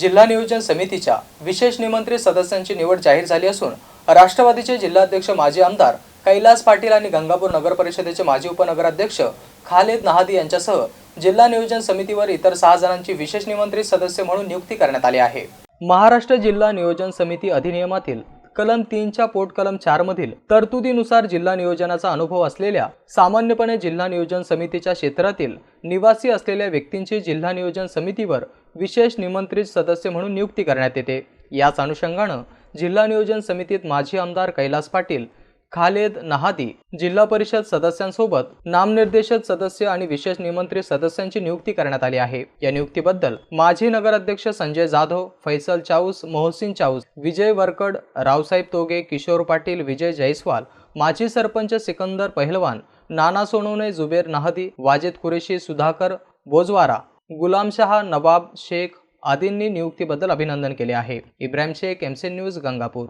जिल्हा नियोजन समितीच्या विशेष निमंत्रित सदस्यांची निवड जाहीर झाली असून राष्ट्रवादीचे जिल्हाध्यक्ष माजी आमदार कैलास पाटील आणि गंगापूर नगर परिषदेचे माजी उपनगराध्यक्ष खालेद नहादी यांच्यासह जिल्हा नियोजन समितीवर इतर सहा जणांची विशेष निमंत्रित सदस्य म्हणून नियुक्ती करण्यात आली आहे. महाराष्ट्र जिल्हा नियोजन समिती अधिनियमातील कलम तीनच्या पोट कलम चार मधील तरतुदीनुसार जिल्हा नियोजनाचा अनुभव असलेल्या सामान्यपणे जिल्हा नियोजन समितीच्या क्षेत्रातील निवासी असलेल्या व्यक्तींची जिल्हा नियोजन समितीवर विशेष निमंत्रित सदस्य म्हणून नियुक्ती करण्यात येते. याच अनुषंगानं जिल्हा नियोजन समितीत माजी आमदार कैलास पाटील खालेद नहाती. जिल्हा परिषद सदस्यांसोबत नामनिर्देशित सदस्य आणि विशेष निमंत्रित सदस्यांची नियुक्ती करण्यात आली आहे. या नियुक्तीबद्दल माजी नगराध्यक्ष संजय जाधव फैसल चाऊस मोहसिन चाऊस विजय वरकड रावसाहेब तोगे किशोर पाटील विजय जयस्वाल माजी सरपंच सिकंदर पहिलवान नाना सोनवणे जुबेर नाहदी वाजेद कुरेशी सुधाकर बोजवारा गुलामशहा नवाब शेख आदींनी नियुक्तीबद्दल अभिनंदन केले आहे. Ibrahim Shaikh MC news Gangapur.